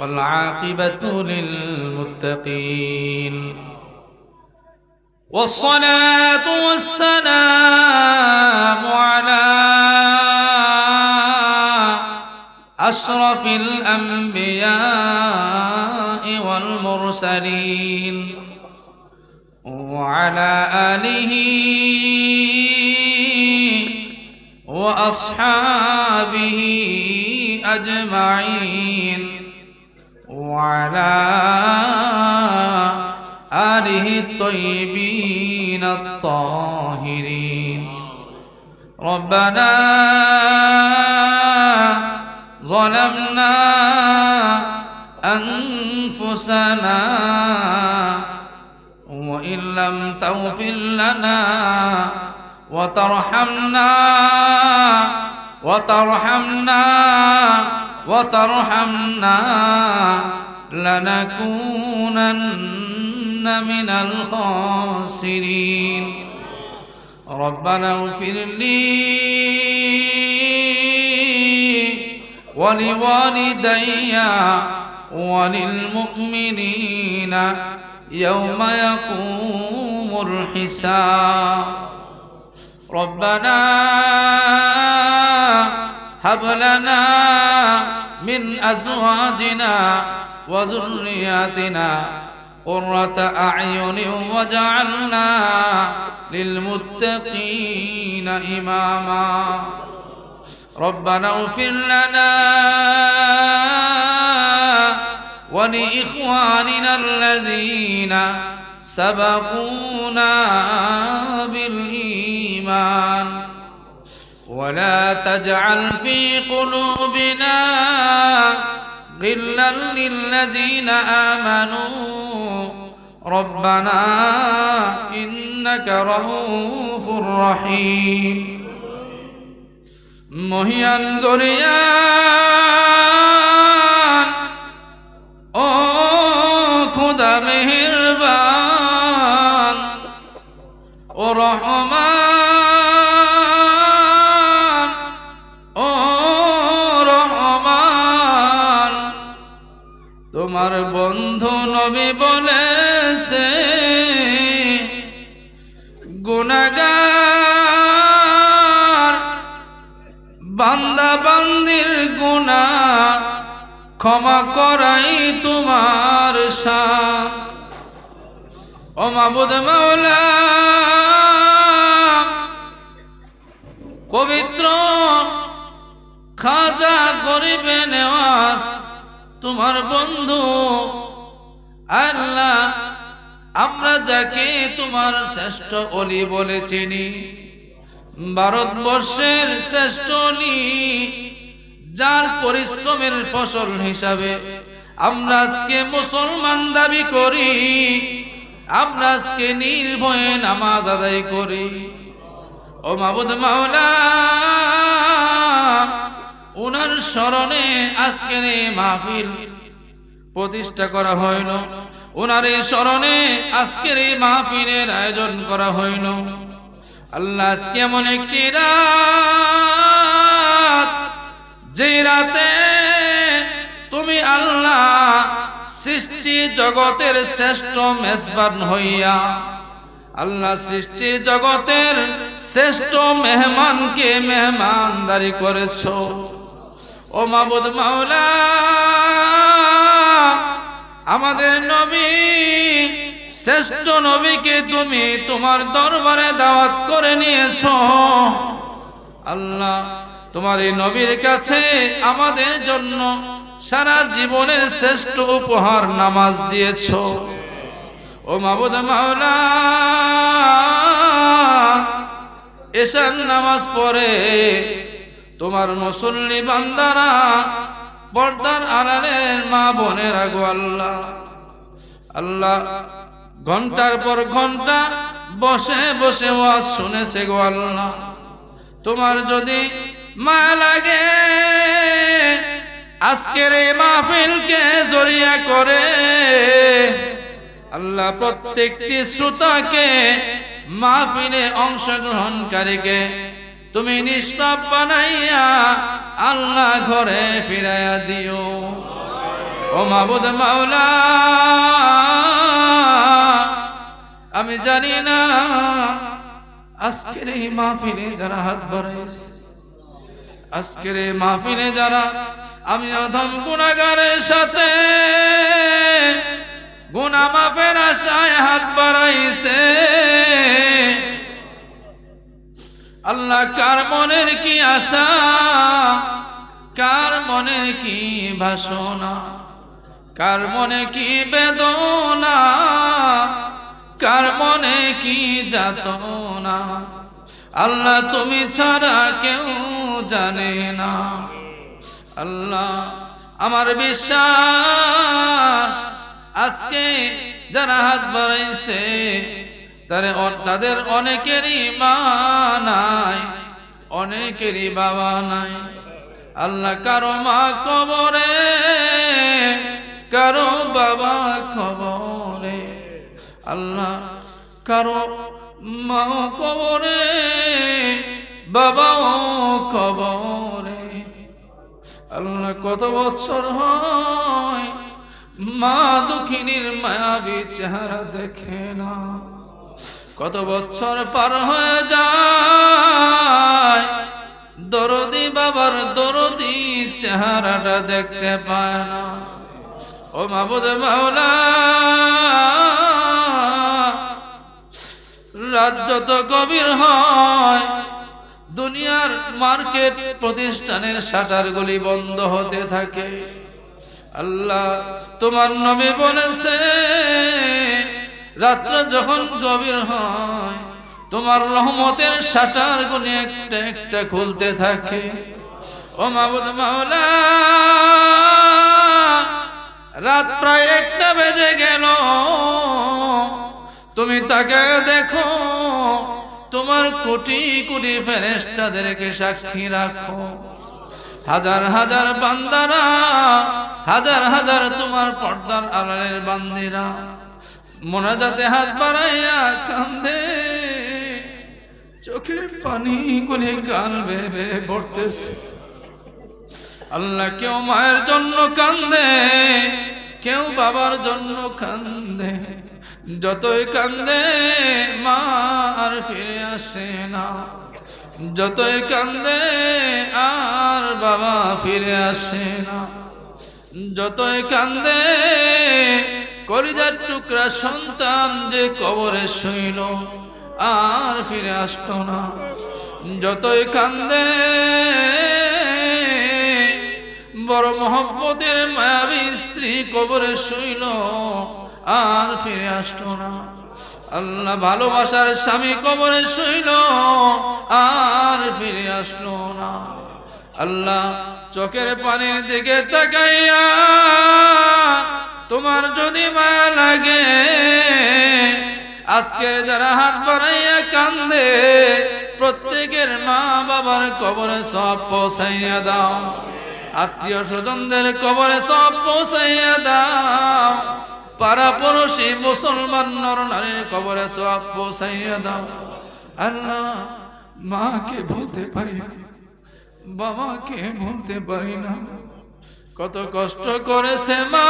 والعاقبة للمتقين والصلاة والسلام على أشرف الأنبياء والمرسلين وعلى آله وأصحابه أجمعين وعلى آله الطيبين الطاهرين. ربنا ظلمنا أنفسنا وإن لم تغفر لنا وترحمنا وترحمنا وترحمنا لنكونن من الخاسرين. ربنا اغفر لي ولوالدي وللمؤمنين يوم يقوم الحساب. ربنا هب لنا من أزواجنا وذرياتنا قرة أعين وجعلنا للمتقين إماما. ربنا اغفر لنا ولإخواننا الذين سبقونا بالإيمان ولا تجعل في قلوبنا غلا للذين آمنوا ربنا إنك رؤوف رحيم মহিয়ান গরিয়ান বান্দা বান্দির গুণা, ক্ষমা করাই তোমার শান ও মাওলা, পবিত্র খাজা গরিবে নেওয়াস তোমার বন্ধু আল্লাহ, আমরা যাকে তোমার শ্রেষ্ঠ অলি বলে চিনি। ভারতবর্ষের শ্রেষ্ঠ যার পরিশ্রমের ফসল হিসাবে আমরা আজকে মুসলমান দাবি করি, আমরা আজকে নির্ভয়ে নামাজ আদায় করি। ও মাবুদ মাওলা ওনার স্মরণে আজকের এই মাহফিল প্রতিষ্ঠা করা হইল। ওনার এই স্মরণে আজকের এই মাহফিলের আয়োজন করা হইল। আল্লাহ আজকে এমন একটি রাত? যে রাতে তুমি আল্লাহ সৃষ্টি জগতের শ্রেষ্ঠ মেজবান হইয়া আল্লাহ সৃষ্টি জগতের শ্রেষ্ঠ মেহমানকে মেহমানদারি করেছ। ও মাবুদ মাওলা, আমাদের নবী শ্রেষ্ঠ নবীকে তুমি তোমার দরবারে দাওয়াত করে নিয়েছ। আল্লাহ তোমার এই নবীর কাছে আমাদের জন্য সারা জীবনের শ্রেষ্ঠ উপহার নামাজ দিয়েছ। ও মাবুদ মাওলা এশান নামাজ পড়ে তোমার মুসল্লি বান্দারা পর্দার আড়ালের মা বোনের আগো আল্লাহ আল্লাহ ঘণ্টার পর ঘণ্টা বসে বসে ওয়াজ শুনেছে গো আল্লাহ। তোমার যদি মা লাগে, আজকের এই মাহফিলকে জড়িয়া করে, আল্লাহ প্রত্যেকটি শ্রোতাকে মাহফিলে অংশগ্রহণকারীকে তুমি নিষ্পাপ বানাইয়া আল্লাহ ঘরে ফিরাইয়া দিও। ও মাবুদ মাওলা আমি জানি না। আজকের এই মাহফিলে যারা হাত বাড়াইছে, আজকের এই মাহফিলে যারা আমি অধম গুণাগারের সাথে গুণা মাফের আশায় হাত বাড়াইছে, আল্লাহ কার মনের কি আশা, কার মনের কি ভাষণা কার মনে কি বেদনা কার মনে কি যাত না আল্লাহ তুমি ছাড়া কেউ জানে না। আল্লাহ আমার বিশ্বাস, আজকে যারা হাত বাড়াইছে, তারে তাদের অনেকেরই মা নাই, অনেকেরই বাবা নাই। আল্লাহ কারও মা কবরে, কারও বাবা খবরে আল্লাহ, কারও মা কবরে, বাবাও কবরে। আল্লাহ, কত বছর হয় মা দুঃখিনীর মায়াবী চেহারা দেখে না। কত বছর পার হয়ে যায়, দরদি বাবার দরদি চেহারাটা দেখতে পায় না। ও মাবুদ মাওলা রাত যত গভীর হয়, দুনিয়ার মার্কেট প্রতিষ্ঠানের শাটারগুলি বন্ধ হতে থাকে। আল্লাহ তোমার নবী বলেছে, রাত্র যখন গভীর হয়, তোমার রহমতের শাটার গুলি একটা একটা খুলতে থাকে। ও মাবুদ মাওলা, রাত প্রায় একটা বেজে গেল। তুমি তাকে দেখো, তোমার কোটি কোটি ফেরেস্তাদেরকে সাক্ষী রাখো। হাজার হাজার বান্দারা, হাজার হাজার তোমার পর্দার আড়ালের বান্দিরা, মোনাজাতে হাত বাড়াইয়া কান্দে। চোখের পানি গুলি গাল ভেবে পড়তেছে। আল্লাহ কেউ মায়ের জন্য কান্দে, কেউ বাবার জন্য কান্দে। যতই কান্দে মা আর ফিরে আসে না। যতই কান্দে আর বাবা ফিরে আসে না। যতই কান্দে করিজার টুকরা সন্তান যে কবরে শুইল, আর ফিরে আসত না। যতই কান্দে বড় মহব্বতের মায়াবী স্ত্রী কবরে শুইল, আর ফিরে আসতো না। আল্লাহ ভালোবাসার স্বামী কবরে শুইল, আর ফিরে আসলো না। আল্লাহ চোখের পানির দিকে তাকাইয়া, তোমার যদি মায়া লাগে, আজকের যারা হাত বাড়াইয়া কান্দে, প্রত্যেকের মা বাবার কবরে সব পৌঁছাইয়া দাও। আত্মীয় স্বজনদের কবরে সব পৌঁছাইয়া দাও। পাড়া পড়োশি মুসলমান নর নারীর কবরে সব পৌঁছাইয়া দাও। আল্লাহ মাকে ভুলতে পারি না, বাবাকে ভুলতে পারি না। কত কষ্ট করেছে মা।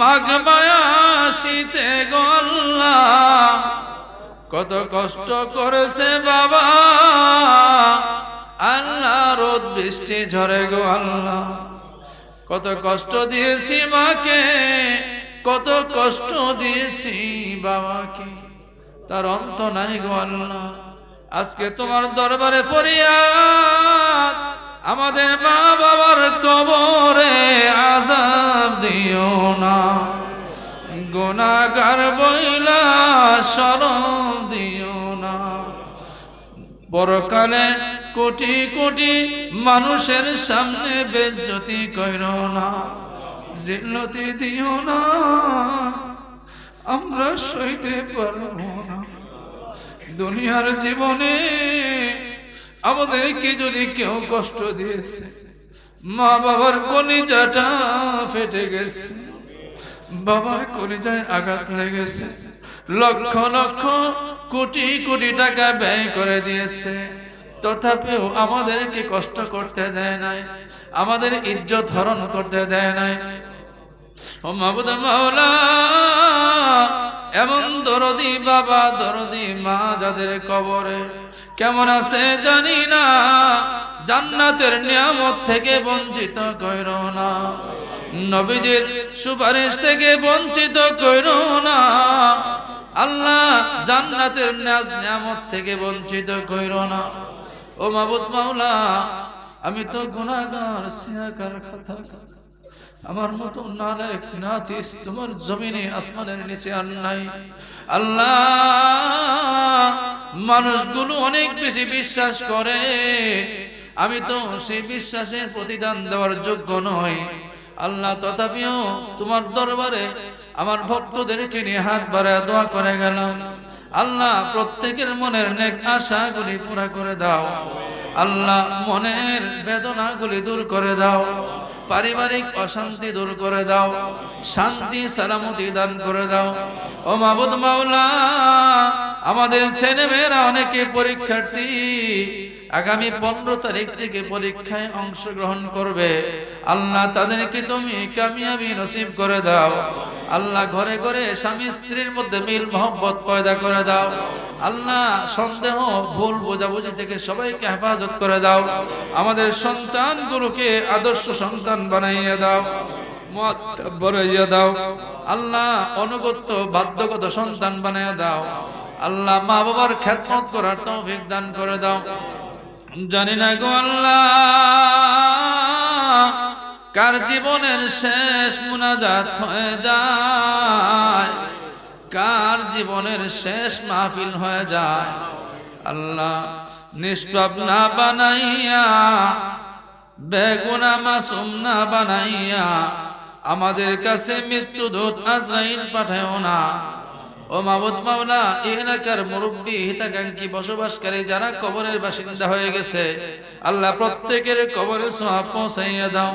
মাঘ মায়াসিতে গল্লা কত কষ্ট করেছে বাবা। আল্লাহ রোদ বৃষ্টি ঝরে গো আল্লাহ। কত কষ্ট দিয়েছি মাকে, কত কষ্ট দিয়েছি বাবাকে। তার অন্ত নাই গো আল্লাহ। আজকে তোমার দরবারে ফরিয়াদ, আমাদের মা বাবার কবরে আজাব দিও না। গুনাগার বইলা শরম দিও না। পরকালে কোটি কোটি মানুষের সামনে বেজ্জতি কইর না, জিল্লতি দিও না, আমরা সইতে পারব না। দুনিয়ার জীবনে আমাদেরকে যদি কেউ কষ্ট দিয়েছে, মা বাবার কলিজাটা ফেটে গেছে, বাবার কলিজায় আঘাত লেগেছে, লক্ষ লক্ষ কোটি কোটি টাকা ব্যয় করে দিয়েছে। তথাপিও আমাদেরকে কষ্ট করতে দেয় নাই, আমাদের ইজ্জত হরণ করতে দেয় নাই। ও মাবুদ মাওলা, এমন দরদি বাবা, দরদি মা যাদের কবরে কেমন আছে জানি না, জান্নাতের নিয়ামত থেকে বঞ্চিত কইর না। নবীজির সুপারিশ থেকে বঞ্চিত কইর না। আল্লাহ জান্নাতের নাজ নিয়ামত থেকে বঞ্চিত কইর না। ও মাবুদ মাওলা, আমি তো গুণাগার সিয়াকার খাতা আমার মতো নালেক নাচিস তোমার জমিনে আসমানের নিচে আর নাই। আল্লাহ, মানুষগুলো অনেক বেশি বিশ্বাস করে। আমি তো সেই বিশ্বাসের প্রতিদান দেওয়ার যোগ্য নই। আল্লাহ তথাপিও তোমার দরবারে আমার ভক্তদেরকে নিয়ে হাত বাড়ায় দোয়া করে গেলাম। আল্লাহ প্রত্যেকের মনের নেক আশাগুলি পুরা করে দাও। আল্লাহ মনের বেদনাগুলি দূর করে দাও, পারিবারিক অশান্তি দূর করে দাও, শান্তি, সালামতি দান করে দাও। ও মাবুদ মাওলা, আমাদের ছেলে মেয়েরা অনেকে পরীক্ষার্থী, আগামী পনেরো তারিখ থেকে পরীক্ষায় অংশগ্রহণ করবে। আল্লাহ তাদেরকে তুমি কামিয়াবি নসিব করে দাও। আল্লাহ ঘরে ঘরে স্বামী স্ত্রীর মধ্যে মিল মোহব্বত পয়দা করে দাও। আল্লাহ সন্দেহ, ভুল বোঝাবুঝি থেকে সবাইকে হেফাজত করে দাও। আমাদের সন্তানগুলোকে আদর্শ সন্তান বানাইয়া দাও বড়াইয়া দাও। আল্লাহ অনুগত্য বাধ্যগত সন্তান বানাইয়া দাও। আল্লাহ মা বাবার খ্যাতমত করার তৌফিক দান করে দাও। জানি না গো আল্লাহ, কার জীবনের শেষ মুনাজাত হয়ে যায়? কার জীবনের শেষ মাহফিল হয়ে যায়? আল্লাহ নিষ্পাপ না বানাইয়া, বেগুনা মাসুম না বানাইয়া, আমাদের কাছে মৃত্যু দূত আজরাইল পাঠায়ও না। ও মাবুদ মাওলা, এলাকার মুরব্বী, হিতাকাঙ্ক্ষী, বসবাসকারী যারা কবরের বাসিন্দা হয়ে গেছে, আল্লাহ প্রত্যেকের কবরে সোয়াব পৌঁছাইয়া দাও।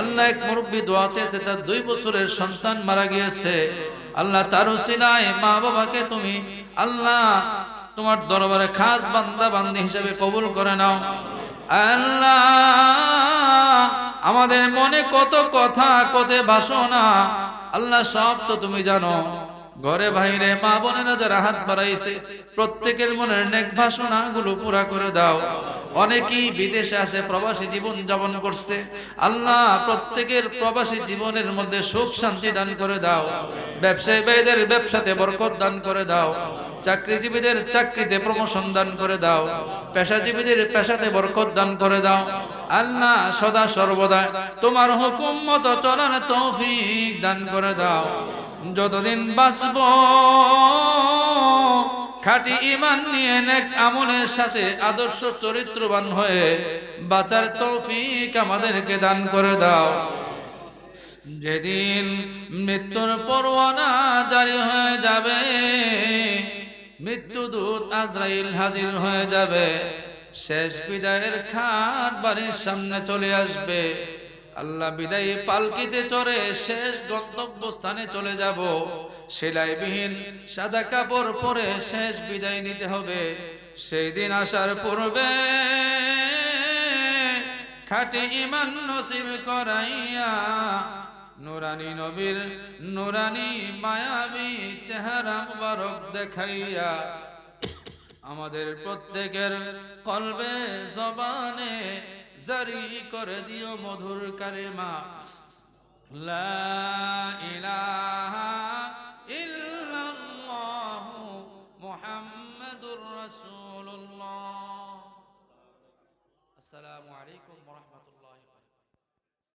আল্লাহ এক মুরব্বী দোয়া চেয়েছে, তার দুই বছরের সন্তান মারা গিয়েছে। আল্লাহ তার সিনায় মা বাবাকে তুমি আল্লাহ তোমার দরবারে খাস বান্দা বান্দি হিসেবে কবুল করে নাও। আল্লাহ, আমাদের মনে কত কথা, কত বাসনা। আল্লাহ সব তো তুমি জানো। ঘরে বাইরে মা বোনেরা যারা হাত বাড়াইছে, প্রত্যেকের মনের নেক বাসনা গুলো পুরা করে দাও। অনেকেই বিদেশে আছে প্রবাসী জীবন যাপন করছে। আল্লাহ প্রত্যেকের প্রবাসী জীবনের মধ্যে সুখ শান্তি দান করে দাও। ব্যবসায়ী ভাইদের ব্যবসাতে বরকত দান করে দাও। চাকরিজীবীদের চাকরিতে প্রমোশন দান করে দাও। পেশাজীবীদের পেশাতে বরকত দান করে দাও। আল্লাহ সদা সর্বদা তোমার হুকুম মতো চলার তৌফিক দান করে দাও। যতদিন বাঁচব, খাটি ইমান নিয়ে নেক আমলের সাথে আদর্শ চরিত্রবান হয়ে বাঁচার তৌফিক আমাদেরকে দান করে দাও। যেদিন মৃত্যুর পরোয়ানা জারি হয়ে যাবে মৃত্যুদূত আজরাইল হাজির হয়ে যাবে, শেষ বিদায়ের খাট বাড়ির সামনে চলে আসবে। আল্লাহ বিদায়ী পালকিতে চড়ে শেষ গন্তব্য স্থানে চলে যাব। সেলাইবিহীন সাদা কাপড় পরে শেষ বিদায় নিতে হবে। সেই দিন আসার পূর্বে খাটে ইমান নসিব করাইয়া নুরানি নবীর নুরানি মায়াবী চেহারা মুবারক দেখাইয়া আমাদের প্রত্যেকের কলবে জবানে জারি করে দিও মধুর মুহাম্মাদুর রাসূলুল্লাহ। আসসালামু আলাইকুম।